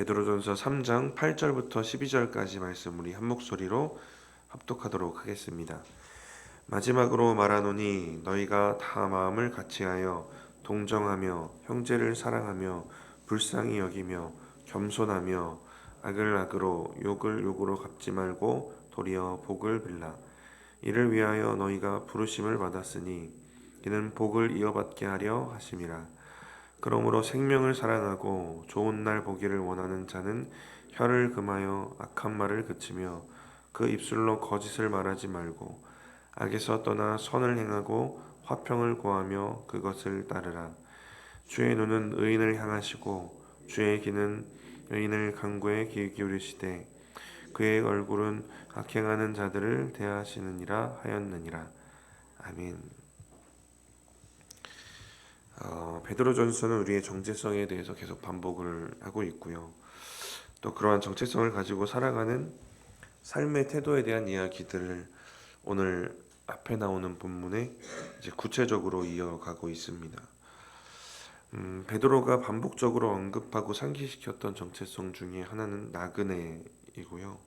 베드로전서 3장 8절부터 12절까지 말씀 우리 한 목소리로 합독하도록 하겠습니다. 마지막으로 말하노니 너희가 다 마음을 같이하여 동정하며 형제를 사랑하며 불쌍히 여기며 겸손하며 악을 악으로 욕을 욕으로 갚지 말고 도리어 복을 빌라 이를 위하여 너희가 부르심을 받았으니 이는 복을 이어받게 하려 하심이라 그러므로 생명을 사랑하고 좋은 날 보기를 원하는 자는 혀를 금하여 악한 말을 그치며 그 입술로 거짓을 말하지 말고 악에서 떠나 선을 행하고 화평을 구하며 그것을 따르라 주의 눈은 의인을 향하시고 주의 귀는 의인을 강구에 귀 기울이시되 그의 얼굴은 악행하는 자들을 대하시느니라 하였느니라 아멘. 어, 베드로 전서는 우리의 정체성에 대해서 계속 반복을 하고 있고요. 또 그러한 정체성을 가지고 살아가는 삶의 태도에 대한 이야기들을 오늘 앞에 나오는 본문에 이제 구체적으로 이어가고 있습니다. 음, 베드로가 반복적으로 언급하고 상기시켰던 정체성 중에 하나는 나그네이고요.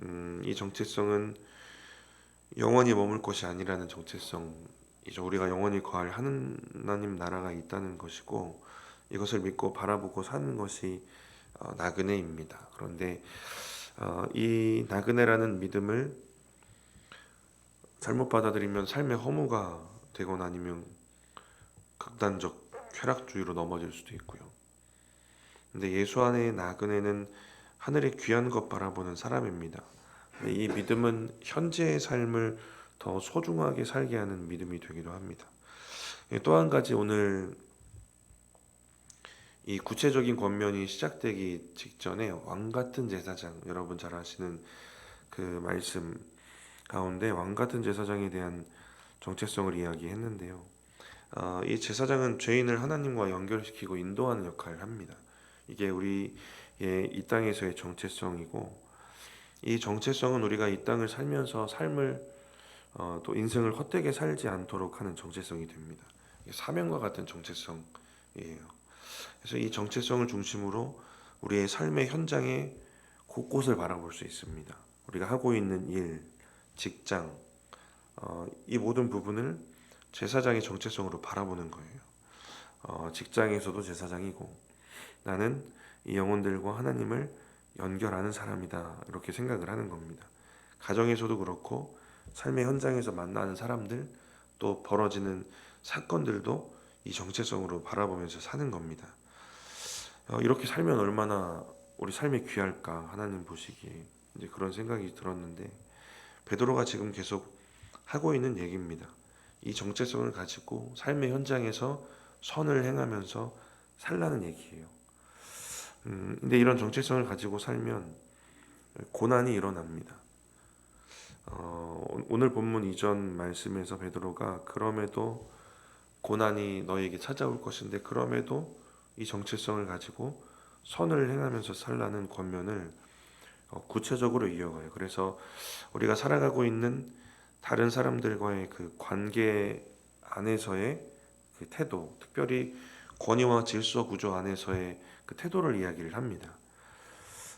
음, 이 정체성은 영원히 머물 것이 아니라는 정체성 이죠. 우리가 영원히 거할 하나님 나라가 있다는 것이고 이것을 믿고 바라보고 사는 것이 어, 나그네입니다. 그런데 어, 이 나그네라는 믿음을 잘못 받아들이면 삶의 허무가 되거나 아니면 극단적 쾌락주의로 넘어질 수도 있고요. 근데 예수 안의 나그네는 하늘의 귀한 것 바라보는 사람입니다. 이 믿음은 현재의 삶을 더 소중하게 살게 하는 믿음이 되기도 합니다. 또 한 가지 오늘 이 구체적인 권면이 시작되기 직전에 왕 같은 제사장 여러분 잘 아시는 그 말씀 가운데 왕 같은 제사장에 대한 정체성을 이야기했는데요. 어, 이 제사장은 죄인을 하나님과 연결시키고 인도하는 역할을 합니다. 이게 우리의 이 땅에서의 정체성이고 이 정체성은 우리가 이 땅을 살면서 삶을 어, 또 인생을 헛되게 살지 않도록 하는 정체성이 됩니다. 사명과 같은 정체성이에요. 그래서 이 정체성을 중심으로 우리의 삶의 현장에 곳곳을 바라볼 수 있습니다. 우리가 하고 있는 일, 직장, 어, 이 모든 부분을 제사장의 정체성으로 바라보는 거예요. 어, 직장에서도 제사장이고 나는 이 영혼들과 하나님을 연결하는 사람이다 이렇게 생각을 하는 겁니다. 가정에서도 그렇고 삶의 현장에서 만나는 사람들 또 벌어지는 사건들도 이 정체성으로 바라보면서 사는 겁니다. 어, 이렇게 살면 얼마나 우리 삶이 귀할까 하나님 보시기에 이제 그런 생각이 들었는데 베드로가 지금 계속 하고 있는 얘기입니다. 이 정체성을 가지고 삶의 현장에서 선을 행하면서 살라는 얘기예요. 음, 근데 이런 정체성을 가지고 살면 고난이 일어납니다. 어, 오늘 본문 이전 말씀에서 베드로가 그럼에도 고난이 너에게 찾아올 것인데 그럼에도 이 정체성을 가지고 선을 행하면서 살라는 권면을 어, 구체적으로 이어가요. 그래서 우리가 살아가고 있는 다른 사람들과의 그 관계 안에서의 그 태도, 특별히 권위와 질서 구조 안에서의 그 태도를 이야기를 합니다.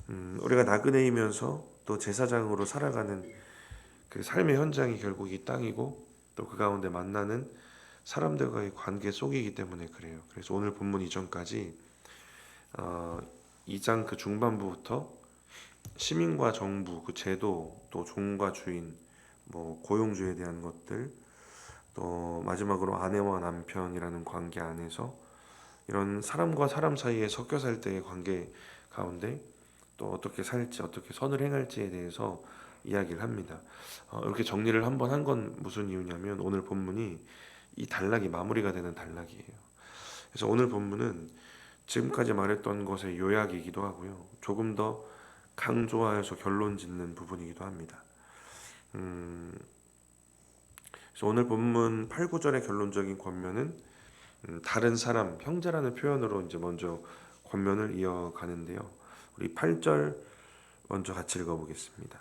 음, 우리가 나그네이면서 또 제사장으로 살아가는 그 삶의 현장이 결국 이 땅이고 또 그 가운데 만나는 사람들과의 관계 속이기 때문에 그래요. 그래서 오늘 본문 이전까지 어, 2장 그 중반부부터 시민과 정부, 그 제도, 또 종과 주인, 뭐 고용주에 대한 것들, 또 마지막으로 아내와 남편이라는 관계 안에서 이런 사람과 사람 사이에 섞여 살 때의 관계 가운데 또 어떻게 살지, 어떻게 선을 행할지에 대해서 이야기를 합니다. 어, 이렇게 정리를 한번 한 건 무슨 이유냐면 오늘 본문이 이 단락이 마무리가 되는 단락이에요. 그래서 오늘 본문은 지금까지 말했던 것의 요약이기도 하고요. 조금 더 강조하여서 결론 짓는 부분이기도 합니다. 음, 그래서 오늘 본문 8, 9절의 결론적인 권면은 음, 다른 사람, 형제라는 표현으로 이제 먼저 권면을 이어가는데요. 우리 8절 먼저 같이 읽어보겠습니다.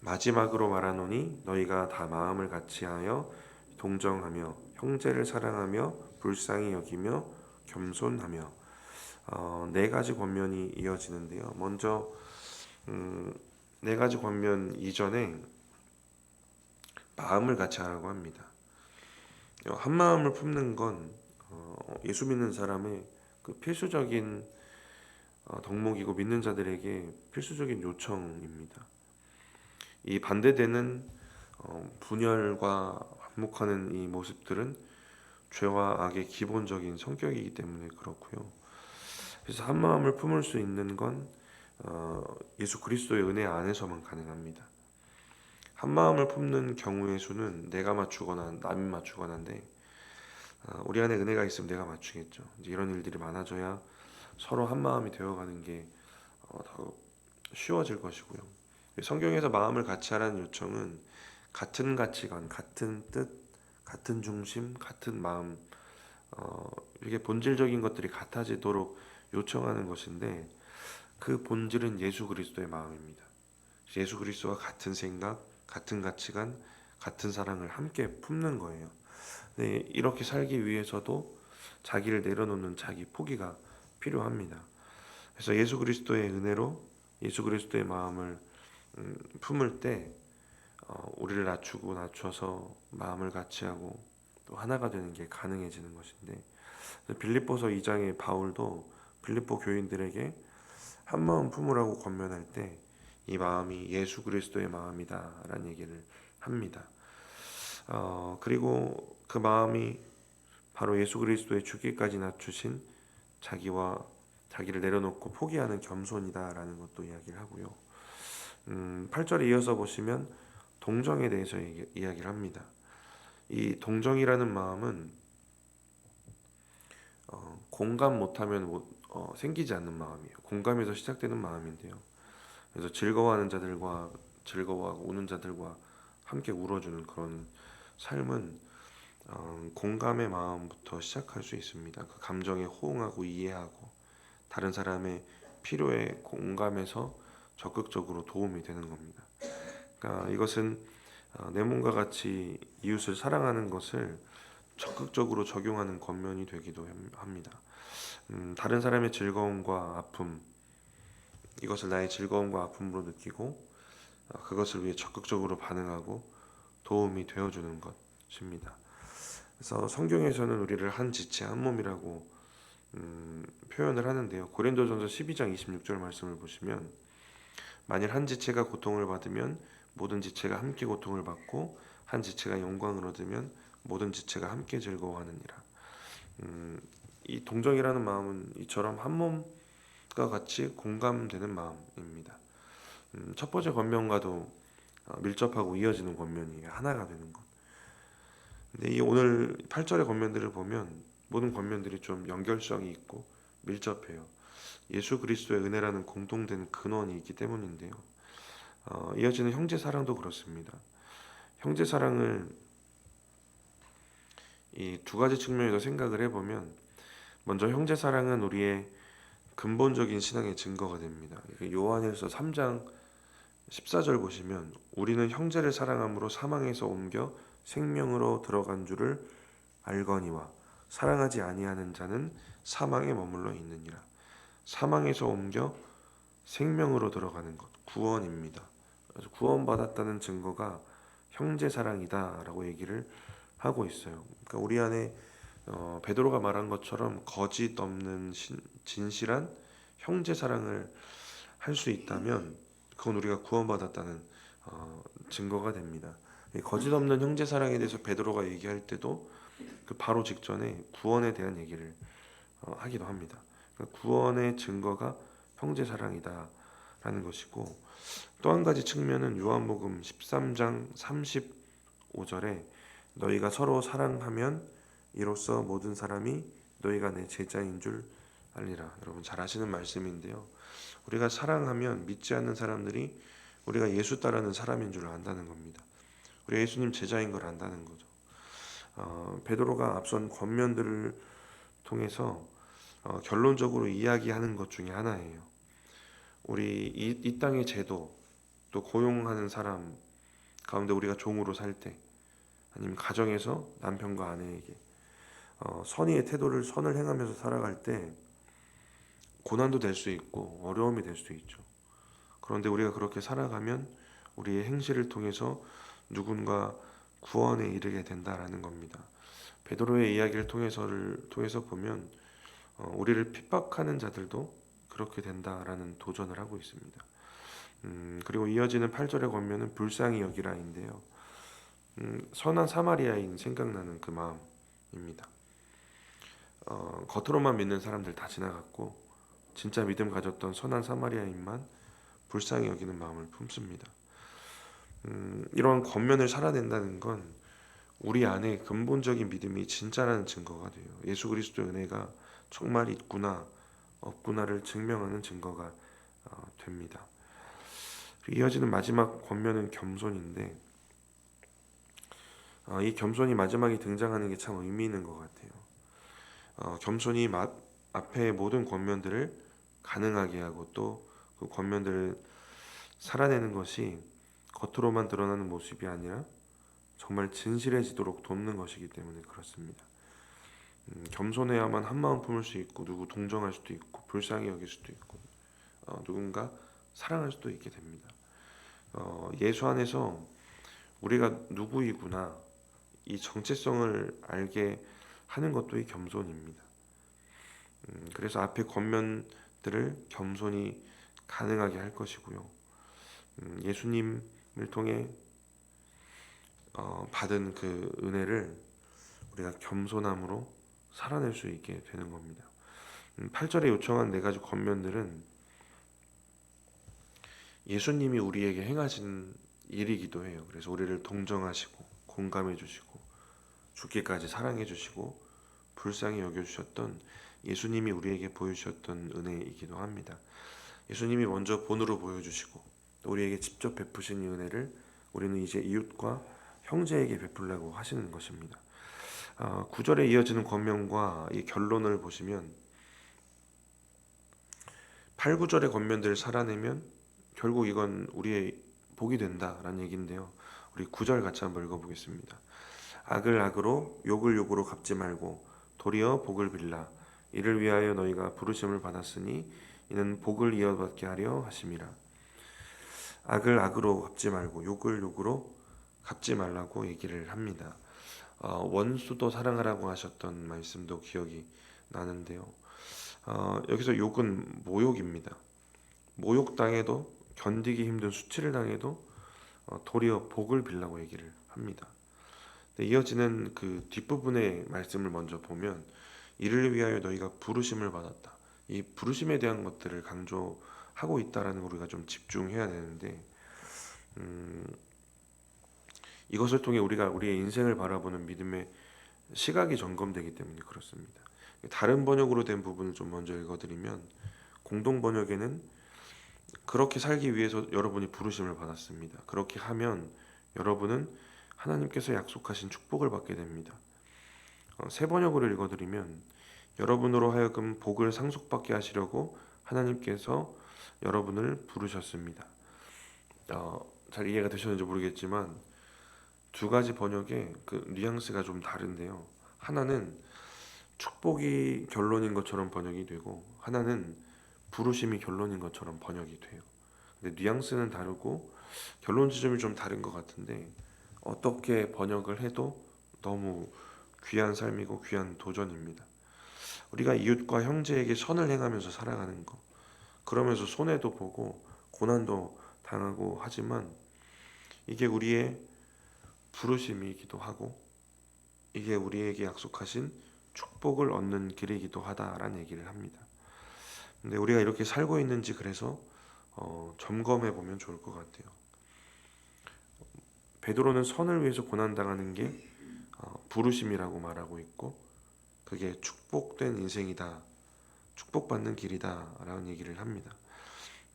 마지막으로 말하노니 너희가 다 마음을 같이하여 동정하며 형제를 사랑하며 불쌍히 여기며 겸손하며 어, 네 가지 권면이 이어지는데요. 먼저 음, 네 가지 권면 이전에 마음을 같이 하라고 합니다. 한 마음을 품는 건 어, 예수 믿는 사람의 그 필수적인 어, 덕목이고 믿는 자들에게 필수적인 요청입니다. 이 반대되는 어, 분열과 반목하는 이 모습들은 죄와 악의 기본적인 성격이기 때문에 그렇고요. 그래서 한 마음을 품을 수 있는 건 어, 예수 그리스도의 은혜 안에서만 가능합니다. 한 마음을 품는 경우의 수는 내가 맞추거나 남이 맞추거나인데 어, 우리 안에 은혜가 있으면 내가 맞추겠죠. 이제 이런 일들이 많아져야 서로 한 마음이 되어가는 게더 어, 쉬워질 것이고요. 성경에서 마음을 같이 하라는 요청은 같은 가치관, 같은 뜻, 같은 중심, 같은 마음 어, 이게 본질적인 것들이 같아지도록 요청하는 것인데 그 본질은 예수 그리스도의 마음입니다. 예수 그리스도와 같은 생각, 같은 가치관, 같은 사랑을 함께 품는 거예요. 네, 이렇게 살기 위해서도 자기를 내려놓는 자기 포기가 필요합니다. 그래서 예수 그리스도의 은혜로 예수 그리스도의 마음을 음, 품을 때 어, 우리를 낮추고 낮춰서 마음을 같이 하고 또 하나가 되는 게 가능해지는 것인데 빌립보서 2장의 바울도 빌립보 교인들에게 한 마음 품으라고 권면할 때 이 마음이 예수 그리스도의 마음이다라는 얘기를 합니다. 어, 그리고 그 마음이 바로 예수 그리스도의 죽기까지 낮추신 자기와 자기를 내려놓고 포기하는 겸손이다라는 것도 이야기를 하고요. 음, 8절에 이어서 보시면 동정에 대해서 얘기, 이야기를 합니다. 이 동정이라는 마음은 어, 공감 못하면 못, 어, 생기지 않는 마음이에요. 공감에서 시작되는 마음인데요. 그래서 즐거워하는 자들과 즐거워하고 우는 자들과 함께 울어주는 그런 삶은 어, 공감의 마음부터 시작할 수 있습니다. 그 감정에 호응하고 이해하고 다른 사람의 필요에 공감해서 적극적으로 도움이 되는 겁니다. 그러니까 이것은 어, 내 몸과 같이 이웃을 사랑하는 것을 적극적으로 적용하는 권면이 되기도 합니다. 음, 다른 사람의 즐거움과 아픔 이것을 나의 즐거움과 아픔으로 느끼고 어, 그것을 위해 적극적으로 반응하고 도움이 되어주는 것입니다. 그래서 성경에서는 우리를 한 지체 한 몸이라고 음, 표현을 하는데요. 고린도전서 12장 26절 말씀을 보시면 만일 한 지체가 고통을 받으면 모든 지체가 함께 고통을 받고 한 지체가 영광을 얻으면 모든 지체가 함께 즐거워하느니라. 음, 이 동정이라는 마음은 이처럼 한 몸과 같이 공감되는 마음입니다. 음, 첫 번째 권면과도 어, 밀접하고 이어지는 권면이 하나가 되는 것. 근데 이 오늘 8절의 권면들을 보면 모든 권면들이 좀 연결성이 있고 밀접해요. 예수 그리스도의 은혜라는 공통된 근원이 있기 때문인데요. 어, 이어지는 형제 사랑도 그렇습니다. 형제 사랑을 이 두 가지 측면에서 생각을 해보면 먼저 형제 사랑은 우리의 근본적인 신앙의 증거가 됩니다. 요한일서 3장 14절 보시면 우리는 형제를 사랑함으로 사망에서 옮겨 생명으로 들어간 줄을 알거니와 사랑하지 아니하는 자는 사망에 머물러 있느니라. 사망에서 옮겨 생명으로 들어가는 것 구원입니다. 그래서 구원받았다는 증거가 형제 사랑이다라고 얘기를 하고 있어요. 그러니까 우리 안에 어, 베드로가 말한 것처럼 거짓 없는 신, 진실한 형제 사랑을 할 수 있다면 그건 우리가 구원받았다는 어, 증거가 됩니다. 거짓 없는 형제 사랑에 대해서 베드로가 얘기할 때도 그 바로 직전에 구원에 대한 얘기를 어, 하기도 합니다. 그러니까 구원의 증거가 형제 사랑이다라는 것이고 또 한 가지 측면은 요한복음 13장 35절에 너희가 서로 사랑하면 이로써 모든 사람이 너희가 내 제자인 줄 알리라. 여러분 잘 아시는 말씀인데요. 우리가 사랑하면 믿지 않는 사람들이 우리가 예수 따르는 사람인 줄 안다는 겁니다. 우리 예수님 제자인 걸 안다는 거죠. 어, 베드로가 앞선 권면들을 통해서 어, 결론적으로 이야기하는 것 중에 하나예요. 우리 이, 이 땅의 제도 또 고용하는 사람 가운데 우리가 종으로 살 때 아니면 가정에서 남편과 아내에게 어, 선의의 태도를 선을 행하면서 살아갈 때 고난도 될 수 있고 어려움이 될 수 있죠. 그런데 우리가 그렇게 살아가면 우리의 행실을 통해서 누군가 구원에 이르게 된다라는 겁니다. 베드로의 이야기를 통해서를 통해서 보면 어, 우리를 핍박하는 자들도 그렇게 된다라는 도전을 하고 있습니다. 음, 그리고 이어지는 8절의 권면은 불쌍히 여기라인데요. 음, 선한 사마리아인 생각나는 그 마음입니다. 어, 겉으로만 믿는 사람들 다 지나갔고 진짜 믿음 가졌던 선한 사마리아인만 불쌍히 여기는 마음을 품습니다. 음, 이러한 권면을 살아낸다는 건 우리 안에 근본적인 믿음이 진짜라는 증거가 돼요. 예수 그리스도의 은혜가 정말 있구나 없구나를 증명하는 증거가 어, 됩니다. 이어지는 마지막 권면은 겸손인데 어, 이 겸손이 마지막에 등장하는 게 참 의미 있는 것 같아요. 어, 겸손이 마, 앞에 모든 권면들을 가능하게 하고 또 그 권면들을 살아내는 것이 겉으로만 드러나는 모습이 아니라 정말 진실해지도록 돕는 것이기 때문에 그렇습니다. 음, 겸손해야만 한 마음 품을 수 있고 누구 동정할 수도 있고 불쌍히 여길 수도 있고 어, 누군가 사랑할 수도 있게 됩니다. 어, 예수 안에서 우리가 누구이구나 이 정체성을 알게 하는 것도 이 겸손입니다. 음, 그래서 앞에 권면들을 겸손히 가능하게 할 것이고요. 음, 예수님을 통해 어, 받은 그 은혜를 우리가 겸손함으로 살아낼 수 있게 되는 겁니다. 음, 8절에 요청한 네 가지 권면들은 예수님이 우리에게 행하신 일이기도 해요. 그래서 우리를 동정하시고 공감해 주시고 죽기까지 사랑해 주시고 불쌍히 여겨 주셨던 예수님이 우리에게 보여주셨던 은혜이기도 합니다. 예수님이 먼저 본으로 보여주시고 또 우리에게 직접 베푸신 이 은혜를 우리는 이제 이웃과 형제에게 베풀라고 하시는 것입니다. 어, 9절에 이어지는 권면과 이 결론을 보시면 8, 9절의 권면들을 살아내면 결국 이건 우리의 복이 된다라는 얘기인데요. 우리 9절 같이 한번 읽어보겠습니다. 악을 악으로 욕을 욕으로 갚지 말고 도리어 복을 빌라 이를 위하여 너희가 부르심을 받았으니 이는 복을 이어받게 하려 하심이라. 악을 악으로 갚지 말고 욕을 욕으로 갚지 말라고 얘기를 합니다. 어, 원수도 사랑하라고 하셨던 말씀도 기억이 나는데요. 어, 여기서 욕은 모욕입니다. 모욕 당해도 견디기 힘든 수치를 당해도 어, 도리어 복을 빌라고 얘기를 합니다. 이어지는 그 뒷부분의 말씀을 먼저 보면 이를 위하여 너희가 부르심을 받았다. 이 부르심에 대한 것들을 강조하고 있다라는 우리가 좀 집중해야 되는데 음, 이것을 통해 우리가 우리의 인생을 바라보는 믿음의 시각이 점검되기 때문에 그렇습니다. 다른 번역으로 된 부분을 좀 먼저 읽어드리면 공동 번역에는 그렇게 살기 위해서 여러분이 부르심을 받았습니다. 그렇게 하면 여러분은 하나님께서 약속하신 축복을 받게 됩니다. 어, 세 번역으로 읽어드리면 여러분으로 하여금 복을 상속받게 하시려고 하나님께서 여러분을 부르셨습니다. 어, 잘 이해가 되셨는지 모르겠지만 두 가지 번역의 그 뉘앙스가 좀 다른데요. 하나는 축복이 결론인 것처럼 번역이 되고 하나는 부르심이 결론인 것처럼 번역이 돼요. 근데 뉘앙스는 다르고 결론 지점이 좀 다른 것 같은데 어떻게 번역을 해도 너무 귀한 삶이고 귀한 도전입니다. 우리가 이웃과 형제에게 선을 행하면서 살아가는 거. 그러면서 손해도 보고 고난도 당하고 하지만 이게 우리의 부르심이기도 하고 이게 우리에게 약속하신 축복을 얻는 길이기도 하다라는 얘기를 합니다. 근데 우리가 이렇게 살고 있는지 그래서 어, 점검해 보면 좋을 것 같아요. 베드로는 선을 위해서 고난 당하는 게 어, 부르심이라고 말하고 있고 그게 축복된 인생이다, 축복받는 길이다라는 얘기를 합니다.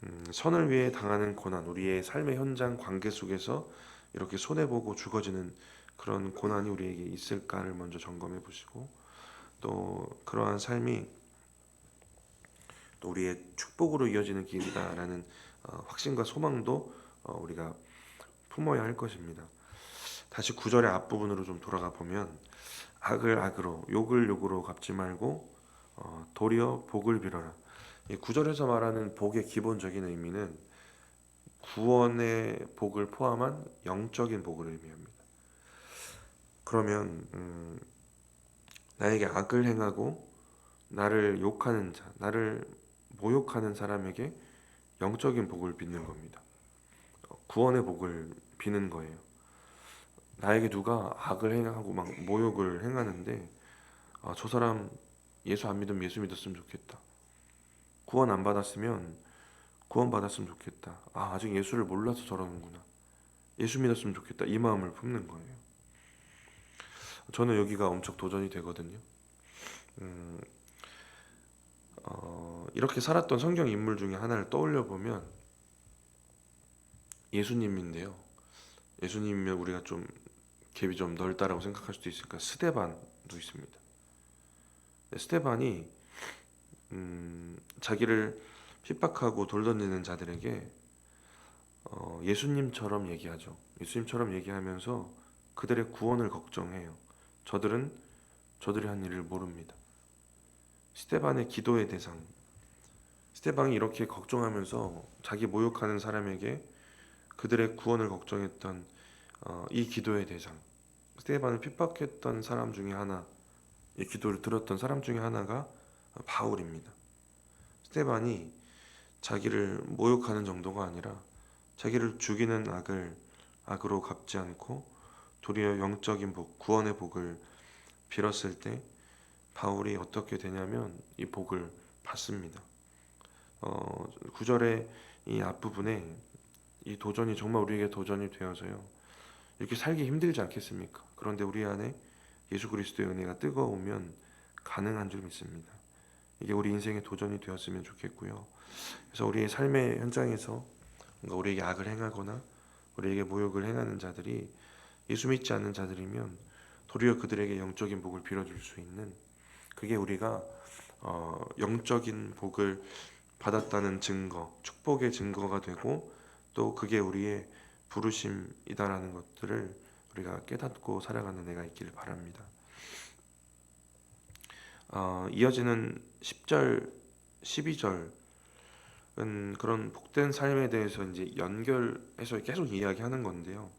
음, 선을 위해 당하는 고난, 우리의 삶의 현장 관계 속에서 이렇게 손해 보고 죽어지는 그런 고난이 우리에게 있을까를 먼저 점검해 보시고 또 그러한 삶이 또 우리의 축복으로 이어지는 길이다라는 어, 확신과 소망도 어, 우리가 품어야 할 것입니다. 다시 구절의 앞부분으로 좀 돌아가 보면 악을 악으로 욕을 욕으로 갚지 말고 어, 도리어 복을 빌어라. 이 구절에서 말하는 복의 기본적인 의미는 구원의 복을 포함한 영적인 복을 의미합니다. 그러면 음, 나에게 악을 행하고 나를 욕하는 자, 나를 모욕하는 사람에게 영적인 복을 빚는 겁니다. 구원의 복을 비는 거예요. 나에게 누가 악을 행하고 막 모욕을 행하는데 아, 저 사람 예수 안 믿으면 예수 믿었으면 좋겠다. 구원 안 받았으면 구원 받았으면 좋겠다. 아, 아직 예수를 몰라서 저러는구나. 예수 믿었으면 좋겠다. 이 마음을 품는 거예요. 저는 여기가 엄청 도전이 되거든요. 음, 어, 이렇게 살았던 성경 인물 중에 하나를 떠올려 보면 예수님인데요. 예수님이면 우리가 좀 갭이 좀 넓다라고 생각할 수도 있으니까 스데반도 있습니다. 스데반이 음, 자기를 핍박하고 돌 던지는 자들에게 어, 예수님처럼 얘기하죠. 예수님처럼 얘기하면서 그들의 구원을 걱정해요. 저들은 저들이 한 일을 모릅니다. 스테반의 기도의 대상. 스테반이 이렇게 걱정하면서 자기 모욕하는 사람에게 그들의 구원을 걱정했던 어, 이 기도의 대상. 스테반을 핍박했던 사람 중에 하나, 이 기도를 들었던 사람 중에 하나가 바울입니다. 스테반이 자기를 모욕하는 정도가 아니라 자기를 죽이는 악을 악으로 갚지 않고 도리어 영적인 복, 구원의 복을 빌었을 때 바울이 어떻게 되냐면 이 복을 받습니다. 어, 구절의 이 앞부분에 이 도전이 정말 우리에게 도전이 되어서요. 이렇게 살기 힘들지 않겠습니까? 그런데 우리 안에 예수 그리스도의 은혜가 뜨거우면 가능한 줄 믿습니다. 이게 우리 인생의 도전이 되었으면 좋겠고요. 그래서 우리의 삶의 현장에서 뭔가 우리에게 악을 행하거나 우리에게 모욕을 행하는 자들이 예수 믿지 않는 자들이면 도리어 그들에게 영적인 복을 빌어줄 수 있는 그게 우리가 어, 영적인 복을 받았다는 증거, 축복의 증거가 되고 또 그게 우리의 부르심이다라는 것들을 우리가 깨닫고 살아가는 애가 있기를 바랍니다. 어, 이어지는 10절, 12절은 그런 복된 삶에 대해서 이제 연결해서 계속 이야기하는 건데요.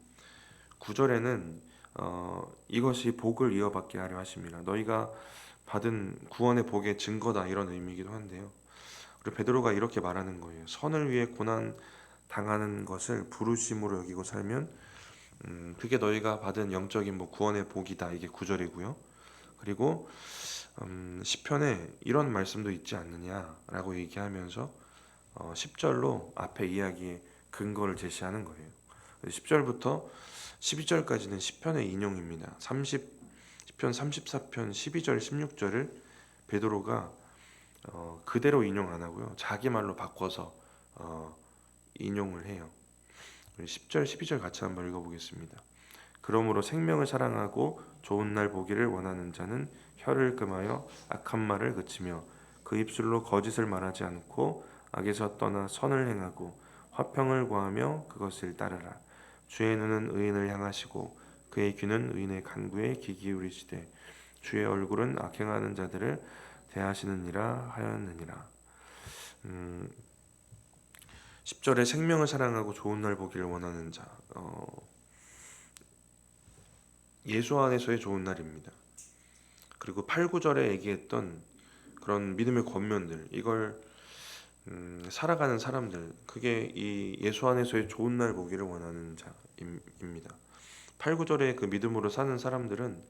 9절에는 어, 이것이 복을 이어받게 하려 하십니다. 너희가 받은 구원의 복의 증거다 이런 의미이기도 한데요. 우리 베드로가 이렇게 말하는 거예요. 선을 위해 고난 당하는 것을 부르심으로 여기고 살면 음, 그게 너희가 받은 영적인 뭐 구원의 복이다 이게 구절이고요. 그리고 음, 시편에 이런 말씀도 있지 않느냐라고 얘기하면서 어, 10절로 앞에 이야기의 근거를 제시하는 거예요. 10절부터 12절까지는 시편의 인용입니다. 30 시편 34편 12절 16절을 베드로가 어, 그대로 인용 안 하고요. 자기 말로 바꿔서 어, 인용을 해요. 10절 12절 같이 한번 읽어보겠습니다. 그러므로 생명을 사랑하고 좋은 날 보기를 원하는 자는 혀를 금하여 악한 말을 그치며 그 입술로 거짓을 말하지 않고 악에서 떠나 선을 행하고 화평을 구하며 그것을 따르라. 주의 눈은 의인을 향하시고 그의 귀는 의인의 간구에 귀 기울이시되 주의 얼굴은 악행하는 자들을 대하시느니라 하였느니라. 음, 10절에 생명을 사랑하고 좋은 날 보기를 원하는 자. 어, 예수 안에서의 좋은 날입니다. 그리고 8, 9절에 얘기했던 그런 믿음의 권면들 이걸 음, 살아가는 사람들 그게 이 예수 안에서의 좋은 날 보기를 원하는 자입니다. 8, 9절의 그 믿음으로 사는 사람들은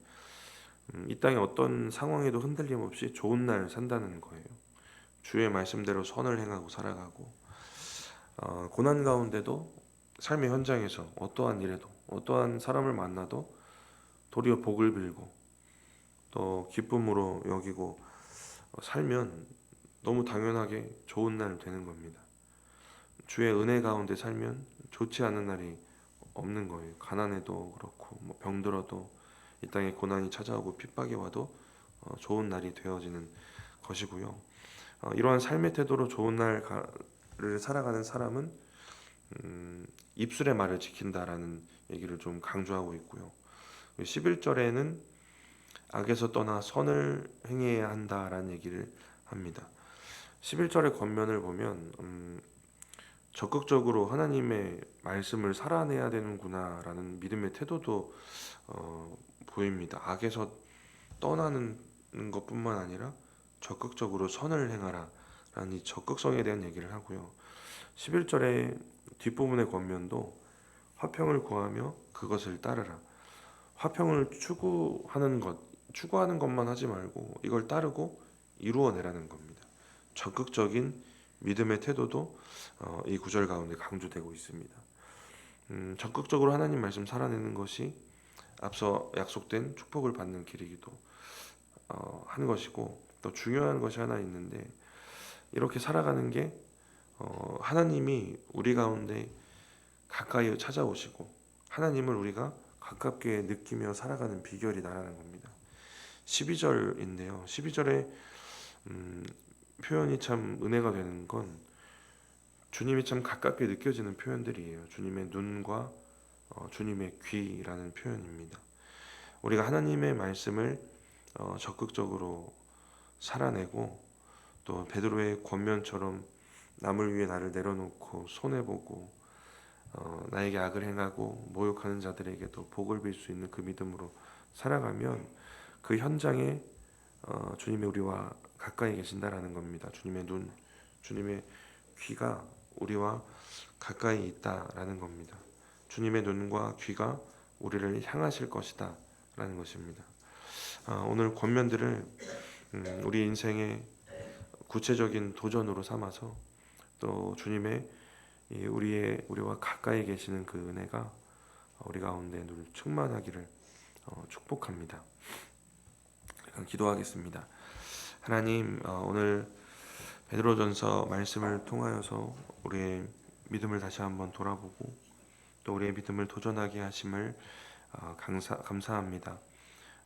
음, 이 땅의 어떤 상황에도 흔들림 없이 좋은 날 산다는 거예요. 주의 말씀대로 선을 행하고 살아가고 어, 고난 가운데도 삶의 현장에서 어떠한 일에도 어떠한 사람을 만나도 도리어 복을 빌고 또 기쁨으로 여기고 살면 너무 당연하게 좋은 날 되는 겁니다. 주의 은혜 가운데 살면 좋지 않은 날이 없는 거예요. 가난해도 그렇고 뭐 병들어도 이 땅에 고난이 찾아오고 핍박이 와도 어, 좋은 날이 되어지는 것이고요. 어, 이러한 삶의 태도로 좋은 날을 살아가는 사람은 음, 입술의 말을 지킨다라는 얘기를 좀 강조하고 있고요. 11절에는 악에서 떠나 선을 행해야 한다라는 얘기를 합니다. 11절의 권면을 보면 음, 적극적으로 하나님의 말씀을 살아내야 되는구나라는 믿음의 태도도 어, 보입니다. 악에서 떠나는 것뿐만 아니라 적극적으로 선을 행하라라는 이 적극성에 대한 얘기를 하고요. 11절의 뒷부분의 권면도 화평을 구하며 그것을 따르라. 화평을 추구하는 것, 추구하는 것만 하지 말고 이걸 따르고 이루어내라는 겁니다. 적극적인 믿음의 태도도 어, 이 구절 가운데 강조되고 있습니다. 음, 적극적으로 하나님 말씀 살아내는 것이 앞서 약속된 축복을 받는 길이기도 어, 한 것이고 또 중요한 것이 하나 있는데 이렇게 살아가는 게 어, 하나님이 우리 가운데 가까이 찾아오시고 하나님을 우리가 가깝게 느끼며 살아가는 비결이다라는 겁니다. 12절인데요. 12절에 음, 표현이 참 은혜가 되는 건 주님이 참 가깝게 느껴지는 표현들이에요. 주님의 눈과 어, 주님의 귀라는 표현입니다. 우리가 하나님의 말씀을 어, 적극적으로 살아내고 또 베드로의 권면처럼 남을 위해 나를 내려놓고 손해 보고 어, 나에게 악을 행하고 모욕하는 자들에게도 복을 빌 수 있는 그 믿음으로 살아가면 그 현장에 어, 주님이 우리와 가까이 계신다라는 겁니다. 주님의 눈, 주님의 귀가 우리와 가까이 있다라는 겁니다. 주님의 눈과 귀가 우리를 향하실 것이다라는 것입니다. 아, 오늘 권면들을 음, 우리 인생의 구체적인 도전으로 삼아서 또 주님의 이 우리의 우리와 가까이 계시는 그 은혜가 우리 가운데 늘 충만하기를 어, 축복합니다. 기도하겠습니다. 하나님 어, 오늘 베드로전서 말씀을 통하여서 우리의 믿음을 다시 한번 돌아보고 또 우리의 믿음을 도전하게 하심을 어, 감사, 감사합니다.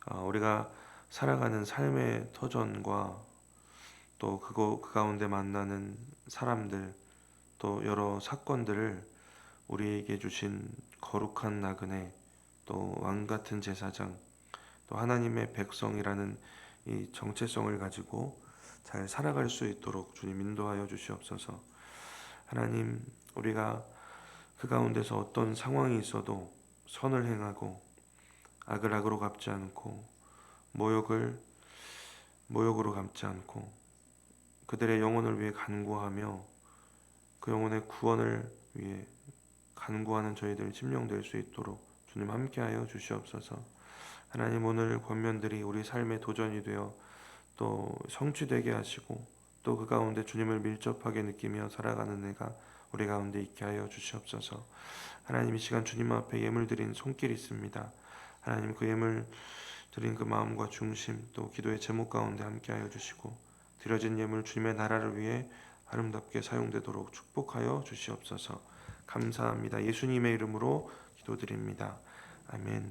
어, 우리가 살아가는 삶의 터전과 또 그거 그 가운데 만나는 사람들 또 여러 사건들을 우리에게 주신 거룩한 나그네 또 왕 같은 제사장 또 하나님의 백성이라는 이 정체성을 가지고 잘 살아갈 수 있도록 주님 인도하여 주시옵소서. 하나님 우리가 그 가운데서 어떤 상황이 있어도 선을 행하고 악을 악으로 갚지 않고 모욕을 모욕으로 갚지 않고 그들의 영혼을 위해 간구하며 그 영혼의 구원을 위해 간구하는 저희들 심령될 수 있도록 주님 함께하여 주시옵소서. 하나님 오늘 권면들이 우리 삶의 도전이 되어 또 성취되게 하시고 또 그 가운데 주님을 밀접하게 느끼며 살아가는 내가 우리 가운데 있게 하여 주시옵소서. 하나님 이 시간 주님 앞에 예물 드린 손길이 있습니다. 하나님 그 예물 드린 그 마음과 중심 또 기도의 제목 가운데 함께 하여 주시고 드려진 예물 주님의 나라를 위해 아름답게 사용되도록 축복하여 주시옵소서. 감사합니다. 예수님의 이름으로 기도드립니다. 아멘.